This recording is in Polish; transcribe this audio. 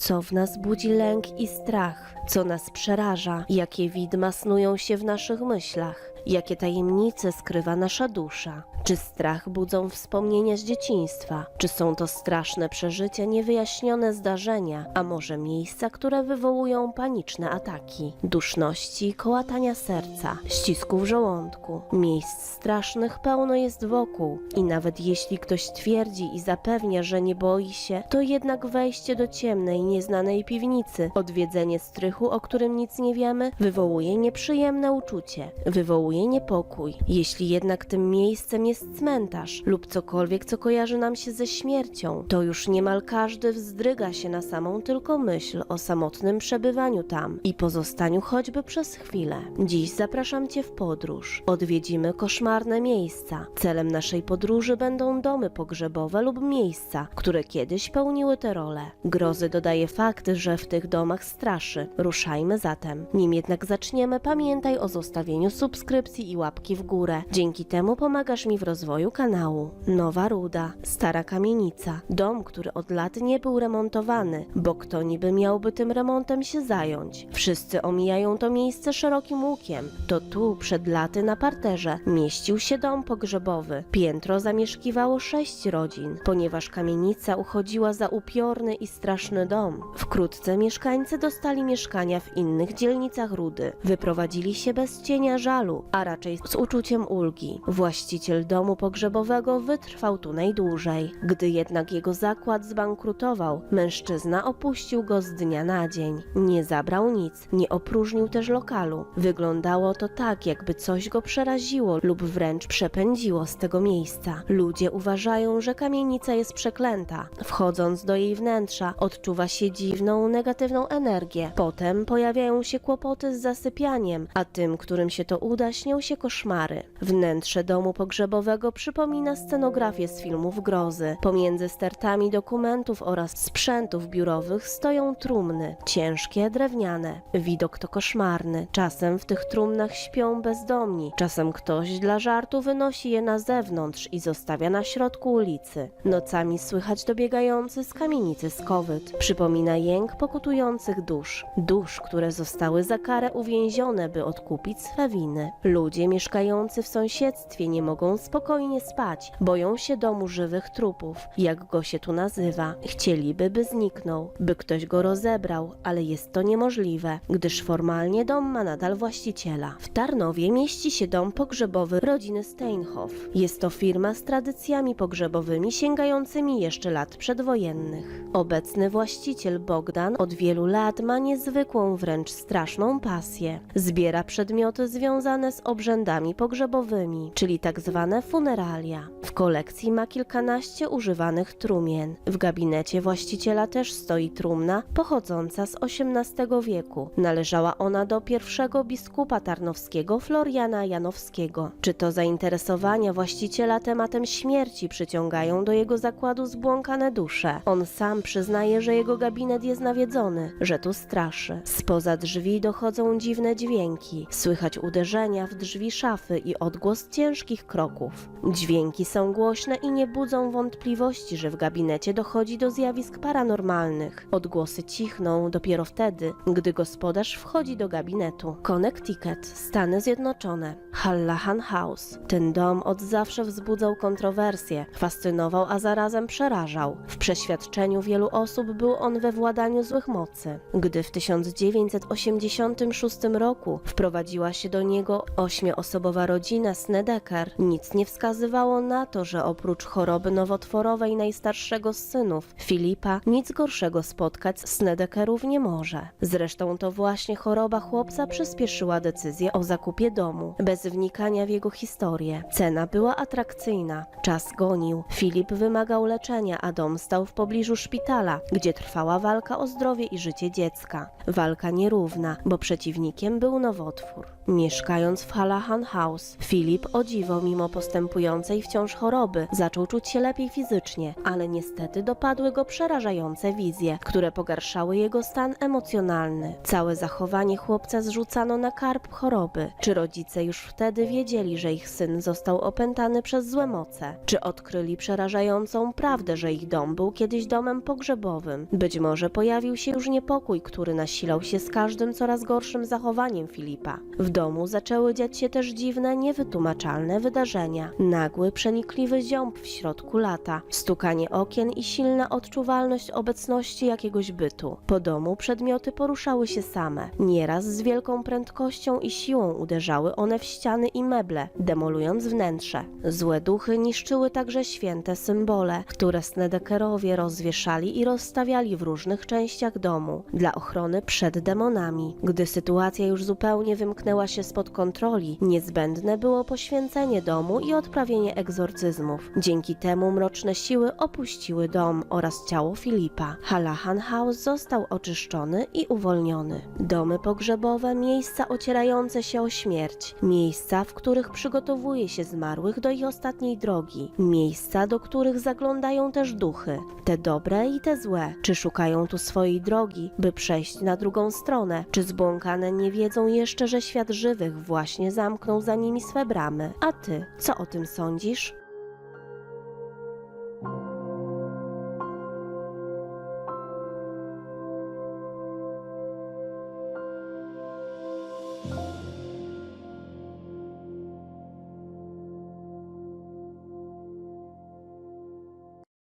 Co w nas budzi lęk i strach? Co nas przeraża? Jakie widma snują się w naszych myślach? Jakie tajemnice skrywa nasza dusza? Czy strach budzą wspomnienia z dzieciństwa? Czy są to straszne przeżycia, niewyjaśnione zdarzenia, a może miejsca, które wywołują paniczne ataki? Duszności, kołatania serca, ścisku w żołądku. Miejsc strasznych pełno jest wokół i nawet jeśli ktoś twierdzi i zapewnia, że nie boi się, to jednak wejście do ciemnej, nieznanej piwnicy, odwiedzenie strychu, o którym nic nie wiemy, wywołuje nieprzyjemne uczucie, wywołuje niepokój. Jeśli jednak tym miejscem jest cmentarz lub cokolwiek, co kojarzy nam się ze śmiercią, to już niemal każdy wzdryga się na samą tylko myśl o samotnym przebywaniu tam i pozostaniu choćby przez chwilę. Dziś zapraszam Cię w podróż. Odwiedzimy koszmarne miejsca. Celem naszej podróży będą domy pogrzebowe lub miejsca, które kiedyś pełniły tę rolę. Grozy dodaje fakt, że w tych domach straszy. Ruszajmy zatem. Nim jednak zaczniemy, pamiętaj o zostawieniu subskrypcji i łapki w górę. Dzięki temu pomagasz mi w rozwoju kanału. Nowa Ruda, stara kamienica, dom, który od lat nie był remontowany, bo kto niby miałby tym remontem się zająć? Wszyscy omijają to miejsce szerokim łukiem. To tu, przed laty na parterze, mieścił się dom pogrzebowy. Piętro zamieszkiwało sześć rodzin, ponieważ kamienica uchodziła za upiorny i straszny dom. Wkrótce mieszkańcy dostali mieszkania w innych dzielnicach Rudy. Wyprowadzili się bez cienia żalu, a raczej z uczuciem ulgi. Właściciel domu pogrzebowego wytrwał tu najdłużej. Gdy jednak jego zakład zbankrutował, mężczyzna opuścił go z dnia na dzień. Nie zabrał nic, nie opróżnił też lokalu. Wyglądało to tak, jakby coś go przeraziło lub wręcz przepędziło z tego miejsca. Ludzie uważają, że kamienica jest przeklęta. Wchodząc do jej wnętrza, odczuwa się dziwną, negatywną energię. Potem pojawiają się kłopoty z zasypianiem, a tym, którym się to uda, śnią się koszmary. Wnętrze domu pogrzebowego przypomina scenografię z filmów grozy. Pomiędzy stertami dokumentów oraz sprzętów biurowych stoją trumny, ciężkie, drewniane. Widok to koszmarny. Czasem w tych trumnach śpią bezdomni, czasem ktoś dla żartu wynosi je na zewnątrz i zostawia na środku ulicy. Nocami słychać dobiegający z kamienicy skowyt. Przypomina jęk pokutujących dusz. Dusz, które zostały za karę uwięzione, by odkupić swe winy. Ludzie mieszkający w sąsiedztwie nie mogą spokojnie spać, boją się domu żywych trupów, jak go się tu nazywa. Chcieliby, by zniknął, by ktoś go rozebrał, ale jest to niemożliwe, gdyż formalnie dom ma nadal właściciela. W Tarnowie mieści się dom pogrzebowy rodziny Steinhoff. Jest to firma z tradycjami pogrzebowymi sięgającymi jeszcze lat przedwojennych. Obecny właściciel Bogdan od wielu lat ma niezwykłą, wręcz straszną pasję. Zbiera przedmioty związane z obrzędami pogrzebowymi, czyli tak zwane funeralia. W kolekcji ma kilkanaście używanych trumien. W gabinecie właściciela też stoi trumna pochodząca z XVIII wieku. Należała ona do pierwszego biskupa tarnowskiego Floriana Janowskiego. Czy to zainteresowania właściciela tematem śmierci przyciągają do jego zakładu zbłąkane dusze? On sam przyznaje, że jego gabinet jest nawiedzony, że tu straszy. Spoza drzwi dochodzą dziwne dźwięki. Słychać uderzenia w drzwi szafy i odgłos ciężkich kroków. Dźwięki są głośne i nie budzą wątpliwości, że w gabinecie dochodzi do zjawisk paranormalnych. Odgłosy cichną dopiero wtedy, gdy gospodarz wchodzi do gabinetu. Connecticut, Stany Zjednoczone. Hallahan House. Ten dom od zawsze wzbudzał kontrowersje, fascynował, a zarazem przerażał. W przeświadczeniu wielu osób był on we władaniu złych mocy. Gdy w 1986 roku wprowadziła się do niego ośmioosobowa rodzina Snedeker, nic nie wskazywało na to, że oprócz choroby nowotworowej najstarszego z synów, Filipa, nic gorszego spotkać Snedekerów nie może. Zresztą to właśnie choroba chłopca przyspieszyła decyzję o zakupie domu, bez wnikania w jego historię. Cena była atrakcyjna, czas gonił. Filip wymagał leczenia, a dom stał w pobliżu szpitala, gdzie trwała walka o zdrowie i życie dziecka. Walka nierówna, bo przeciwnikiem był nowotwór. Mieszkając w Hallahan House, Filip o dziwo mimo postępującej wciąż choroby zaczął czuć się lepiej fizycznie, ale niestety dopadły go przerażające wizje, które pogarszały jego stan emocjonalny. Całe zachowanie chłopca zrzucano na karb choroby. Czy rodzice już wtedy wiedzieli, że ich syn został opętany przez złe moce? Czy odkryli przerażającą prawdę, że ich dom był kiedyś domem pogrzebowym? Być może pojawił się już niepokój, który nasilał się z każdym coraz gorszym zachowaniem Filipa. W domu zaczęły dziać się też dziwne, niewytłumaczalne wydarzenia. Nagły, przenikliwy ziąb w środku lata, stukanie okien i silna odczuwalność obecności jakiegoś bytu. Po domu przedmioty poruszały się same. Nieraz z wielką prędkością i siłą uderzały one w ściany i meble, demolując wnętrze. Złe duchy niszczyły także święte symbole, które Snedekerowie rozwieszali i rozstawiali w różnych częściach domu dla ochrony przed demonami. Gdy sytuacja już zupełnie wymknęła się spod kontroli, niezbędne było poświęcenie domu i odprawienie egzorcyzmów. Dzięki temu mroczne siły opuściły dom oraz ciało Filipa. Halahan House został oczyszczony i uwolniony. Domy pogrzebowe, miejsca ocierające się o śmierć, miejsca, w których przygotowuje się zmarłych do ich ostatniej drogi, miejsca, do których zaglądają też duchy, te dobre i te złe. Czy szukają tu swojej drogi, by przejść na drugą stronę? Czy zbłąkane nie wiedzą jeszcze, że świat żywych właśnie zamknął za nimi swe bramy? A ty, co o tym sądzisz?